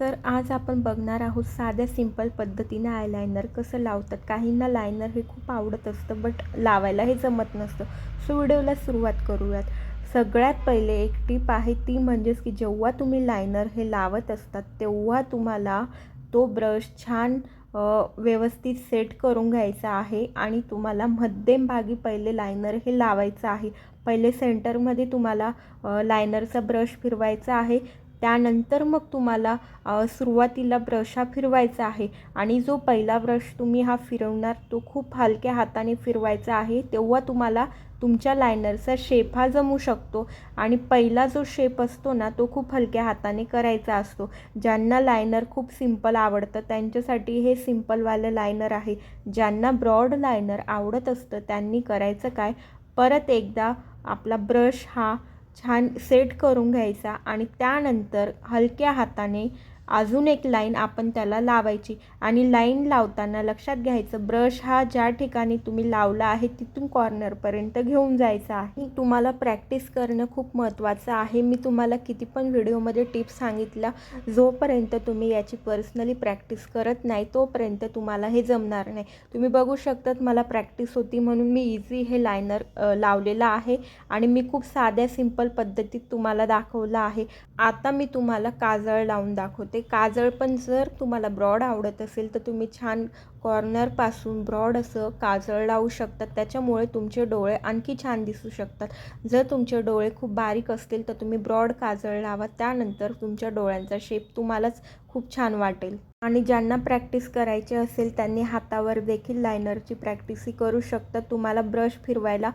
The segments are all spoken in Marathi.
तर आज आपण बघणार आहोत साध्या सिंपल पद्धतीने आयलायनर कसं लावतात. काहींना लायनर हे खूप आवडत असतं बट लावायला हे जमत नसतं. सो व्हिडिओला सुरुवात करूयात. सगळ्यात पहिले एक टीप आहे ती म्हणजेच की जेव्हा तुम्ही लायनर हे लावत असतात तेव्हा तुम्हाला तो ब्रश छान व्यवस्थित सेट करून घ्यायचा आहे आणि तुम्हाला मध्यमभागी पहिले लायनर हे लावायचं आहे. पहिले सेंटरमध्ये तुम्हाला लायनरचा ब्रश फिरवायचा आहे. त्यानंतर मग तुम्हाला सुरुवातीला ब्रश हा फिरवायचा आहे. आणि जो पहिला ब्रश तुम्ही हा फिरवणार तो खूप हलक्या हाताने फिरवायचा आहे. तेव्हा तुम्हाला तुमच्या लायनरचा शेप हा जमू शकतो. आणि पहिला जो शेप असतो ना तो खूप हलक्या हाताने करायचा असतो. ज्यांना लायनर खूप सिंपल आवडतं त्यांच्यासाठी हे सिंपलवालं लायनर आहे. ज्यांना ब्रॉड लायनर आवडत असतं त्यांनी करायचं काय? परत एकदा आपला ब्रश हा छान सेट करून घ्यायचा आणि त्यानंतर हलक्या हाताने अजून एक लाईन आपण त्याला लावायची. आणि लाईन लावताना लक्षात घ्यायचं ब्रश हा ज्या ठिकाणी तुम्ही लावला आहे तिथून कॉर्नरपर्यंत घेऊन जायचा आहे. तुम्हाला प्रॅक्टिस करणं खूप महत्त्वाचं आहे. मी तुम्हाला किती पण व्हिडिओमध्ये टिप्स सांगितल्या जोपर्यंत तुम्ही याची पर्सनली प्रॅक्टिस करत नाही तोपर्यंत तुम्हाला हे जमणार नाही. तुम्ही बघू शकतात मला प्रॅक्टिस होती म्हणून मी इझी हे लायनर लावलेलं आहे. आणि मी खूप साध्या सिंपल पद्धतीत तुम्हाला दाखवलं आहे. आता मी तुम्हाला काजळ लावून दाखवते. काजळ पण जर तुम्हाला ब्रॉड आवडत असेल तर तुम्ही छान कॉर्नरपासून ब्रॉड असं काजळ लावू शकतात. त्याच्यामुळे तुमचे डोळे आणखी छान दिसू शकतात. जर तुमचे डोळे खूप बारीक असतील तर तुम्ही ब्रॉड काजळ लावा. त्यानंतर तुमच्या डोळ्यांचा शेप तुम्हालाच खूप छान वाटेल. आणि ज्यांना प्रॅक्टिस करायची असेल त्यांनी हातावर देखील लायनरची प्रॅक्टिसही करू शकतात तुम्हाला ब्रश फिरवायला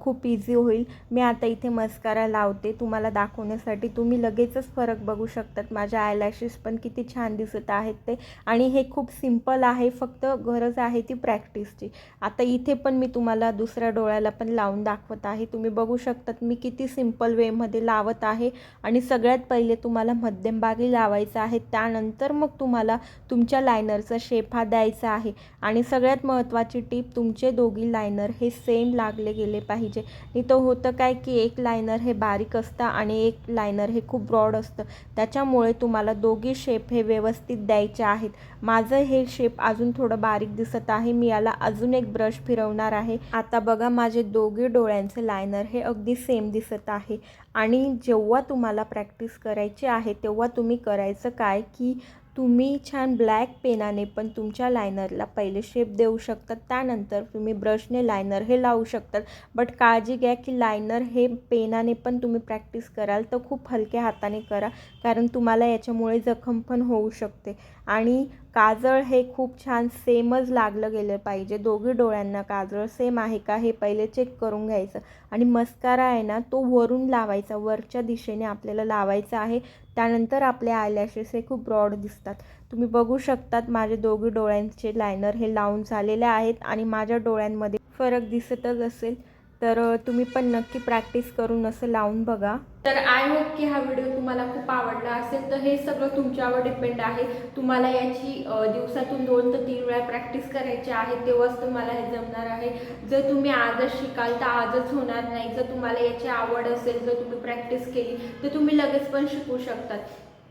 खूप इझी होईल. मी आता इथे मस्कारा लावते. तुम्हाला दाखवण्यासाठी तुम्ही लगेचच फरक बघू शकतात. माझ्या आयलॅशेस पण किती छान दिसत आहेत ते. आणि हे खूप सिंपल आहे. फक्त गरज आहे ती प्रॅक्टिसची. आता इथे पण मी तुम्हाला दुसऱ्या डोळ्याला पण लावून दाखवत आहे. तुम्ही बघू शकतात मी किती सिंपल वेमध्ये लावत आहे आणि सगळ्यात पहिले तुम्हाला मध्यमभागी लावायचं आहे. त्यानंतर मग तुम्हाला तुमच्या लायनरचा शेप हा द्यायचा आहे. आणि सगळ्यात महत्त्वाची टीप तुमचे दोघी लायनर हे सेम लागले गेले पाहिजे. नाही तर होतं काय की एक लायनर हे बारीक असतं आणि एक लायनर हे खूप ब्रॉड असतं. त्याच्यामुळे तुम्हाला दोघी शेप हे व्यवस्थित द्यायचे आहेत. माझं हे शेप अजून थोडं बारीक दिसत आहे. मी याला अजून एक ब्रश फिरवणार आहे. आता बघा माझे दोघे डोळ्यांचे लायनर हे अगदी सेम दिसत आहे. आणि जेव्हा तुम्हाला प्रॅक्टिस करायची आहे तेव्हा तुम्ही करायचं काय की तुम्ही छान ब्लॅक पेनाने पण तुमच्या लायनरला पहिले शेप देऊ शकतात. त्यानंतर तुम्ही ब्रशने लायनर हे लावू शकतात. बट काळजी घ्या की लायनर हे पेनाने पण तुम्ही प्रॅक्टिस कराल तर खूप हलक्या हाताने करा. कारण तुम्हाला याच्यामुळे जखम पण होऊ शकते. आणि काजळ हे खूप छान सेमच लागलं गेलं पाहिजे. दोघी डोळ्यांना काजळ सेम आहे का हे पहिले चेक करून घ्यायचं. आणि मस्कारा आहे ना तो वरून लावायचा वरच्या दिशेने आपल्याला लावायचा आहे. त्यानंतर आपले आयलॅशेस हे खूप ब्रॉड दिसतात. तुम्ही बघू शकतात माझे दोघी डोळ्यांचे लायनर हे लावून झालेले आहेत आणि माझ्या डोळ्यांमध्ये फरक दिसतच असेल. तर तुम्ही पण नक्की प्रॅक्टिस करून असं लावून बघा. तर आय होप की हा व्हिडिओ तुम्हाला खूप आवडला असेल तर हे सगळं तुमच्यावर डिपेंड आहे. तुम्हाला याची दिवसातून दोन ते तीन वेळा प्रॅक्टिस करायची आहे तेव्हाच तुम्हाला हे जमणार आहे. जर तुम्ही आजच शिकाल तर आजच होणार नाही. जर तुम्हाला याची आवड असेल जर तुम्ही प्रॅक्टिस केली तर तुम्ही लगेच पण शिकू शकतात.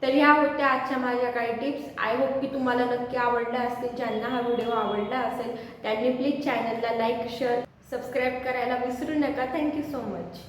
तर ह्या होत्या आजच्या माझ्या काही टिप्स आय होप की तुम्हाला नक्की आवडल्या असतील ज्यांना हा व्हिडिओ आवडला असेल त्यांनी प्लीज चॅनलला लाईक शेअर सबस्क्राईब करायला विसरू नका. Thank you so much